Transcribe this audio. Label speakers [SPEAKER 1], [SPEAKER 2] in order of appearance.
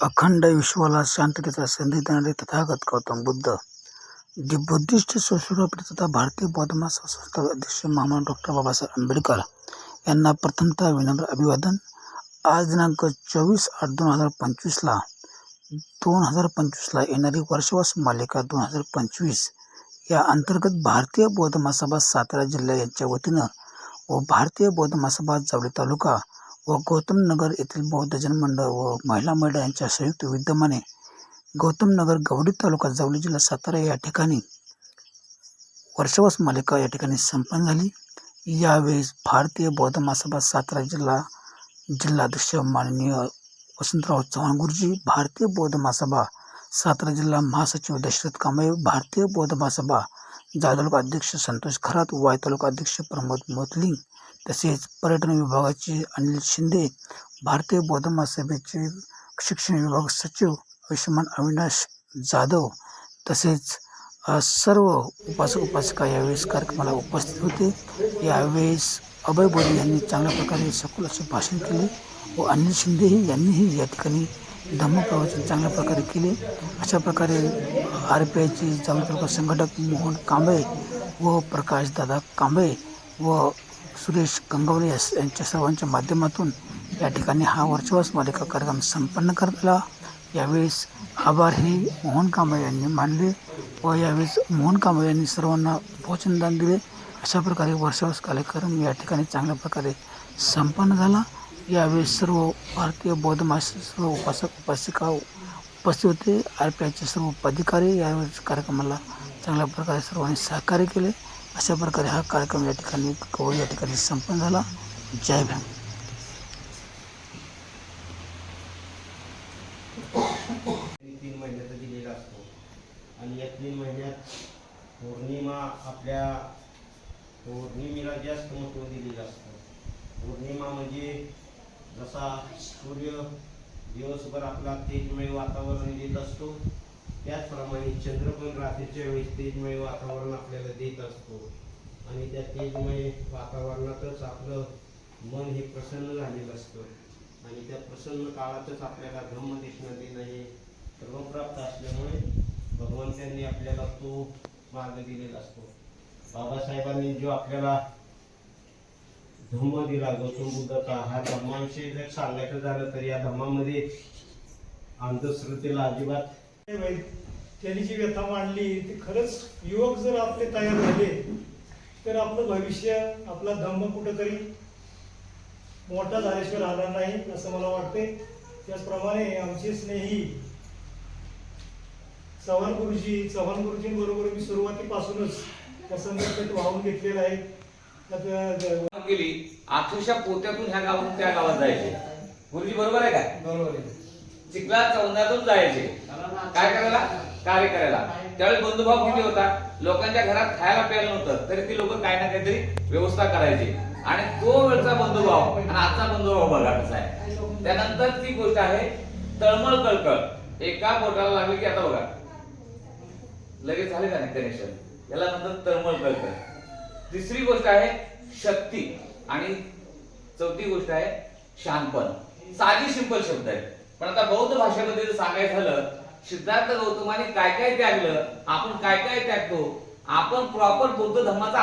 [SPEAKER 1] अखंड विश्वाला शांततेचा संधी देणारे तथागत गौतम बुद्ध जे बुद्धिस्ट सोशल तथा भारतीय बौद्ध संस्था अध्यक्ष महामना डॉक्टर बाबासाहेब आंबेडकर यांना प्रथमतः विनम्र अभिवादन. आज दिनांक चोवीस आठ दोन हजार पंचवीसला दोन हजार पंचवीसला येणारी वर्षवास मालिका दोन हजार पंचवीस या अंतर्गत भारतीय बौद्ध महासभा सातारा जिल्हा यांच्या वतीनं व भारतीय बौद्ध महासभा जावळी तालुका व गौतम नगर येथील बौद्ध जनमंडळ व महिला मंडळ यांच्या संयुक्त विद्यमाने गौतम नगर गवडी तालुका जावली जिल्हा सातारा या ठिकाणी वर्षवास मालिका या ठिकाणी संपन्न झाली. यावेळेस भारतीय बौद्ध महासभा सातारा जिल्हा जिल्हाध्यक्ष माननीय वसंतराव चव्हाण गुरुजी भारतीय बौद्ध महासभा सातारा जिल्हा महासचिव दशरथ कांबळे भारतीय बौद्ध महासभा जाळ तालुका अध्यक्ष संतोष खरात वाय तालुका अध्यक्ष प्रमोद मोतलिंग तसेच पर्यटन विभागाचे अनिल शिंदे भारतीय बौद्ध महासभेचे शिक्षण विभाग सचिव आयुष्यमान अविनाश जाधव तसेच सर्व उपासक उपासिका यावेळेस कार्यक्रमाला उपस्थित होते. यावेळेस अभय बोरे यांनी चांगल्या प्रकारे सखोल असे भाषण केले व अनिल शिंदेही यांनीही या ठिकाणी धम्मप्रवचन चांगल्या प्रकारे केले. अशा प्रकारे आर पी आयचे जागृत तालुका संघटक मोहन कांबळे व प्रकाश दादा कांबळे व सुरेश गंगवले यांच्या सर्वांच्या माध्यमातून या ठिकाणी हा वर्चवास मालिका कार्यक्रम संपन्न करतला यावेळेस आभार हे मोहन कांबळे यांनी मानले व यावेळेस मोहन कांबळे यांनी सर्वांना भोजनदान दिले. अशा प्रकारे वर्षावास कार्यक्रम या ठिकाणी चांगल्या प्रकारे संपन्न झाला. यावेळेस सर्व भारतीय बौद्ध मास सर्व उपासक, उपासिका, उपस्थित होते आर पी आयचे सर्व पदाधिकारी यावेळेस कार्यक्रमाला चांगल्या प्रकारे सर्वांनी सहकार्य केले. अशा प्रकारे हा कार्यक्रम या ठिकाणी कवळ या ठिकाणी संपन्न झाला. जय भीम.
[SPEAKER 2] आणि या तीन महिन्यात पौर्णिमा आपल्या पौर्णिमेला जास्त महत्त्व दिलेलं असतं. पौर्णिमा म्हणजे जसा सूर्य दिवसभर आपला तेजमय वातावरण देत असतो त्याचप्रमाणे चंद्र पण रात्रीच्या वेळेस तेजमय वातावरण आपल्याला देत असतो. आणि त्या तेजमय वातावरणातच आपलं मन हे प्रसन्न झालेलं असतं. आणि त्या प्रसन्न काळातच आपल्याला धम्म दिसणं देणं हे सर्वप्राप्त असल्यामुळे भगवंतांनी आपल्याला तो मार्ग दिलेला असतो. बाबासाहेबांनी जो आपल्याला धम्म दिला गौतम बुद्धाचा हा धम्माविषयी जर सांगायचं झालं तर या धम्मामध्ये अंधश्रद्धेला अजिबात
[SPEAKER 3] त्यांनी जी व्यथा मांडली ती खरंच युवक जर आपले तयार झाले तर आपलं भविष्य आपला धम्म कुठंतरी मोठा झाल्याशिवाय राहणार नाही असं मला वाटते त्याचप्रमाणे आमचे स्नेही चव्हाण गुरुजी चव्हाण गुरुजींबरोबर मी सुरुवातीपासूनच त्या संदर्भात वाहून घेतलेलं आहे. त्यात
[SPEAKER 4] गेली अक्षरशः पोत्यातून ह्या गावातून त्या गावात जायचे. गुरुजी बरोबर आहे काय
[SPEAKER 3] बरोबर
[SPEAKER 4] चिखला चौंदातून जायचे. काय करायला? कार्य करायला. त्यावेळी बंधुभाव किती होता? लोकांच्या घरात खायला प्यायला नव्हतं तरी ती लोक काही ना काहीतरी व्यवस्था करायची. आणि तो वेळचा बंधुभाव आणि आजचा बंधुभाव बघा कसा आहे. त्यानंतर ती गोष्ट आहे तळमळ कळकळ. एका बोटाला लागली की आता बघा. लगेच झाले का नाही कनेक्शन याला नंतर तळमळ कळकळ. तिसरी गोष्ट आहे शक्ती. आणि चौथी गोष्ट आहे शानपण. साधी सिंपल शब्द आहे. पण आता बौद्ध भाषेमध्ये जर सांगायचं झालं सिद्धार्थ गौतमाने काय काय त्यागलं आपण काय काय त्यागतो आपण प्रॉपर बौद्ध धर्माचा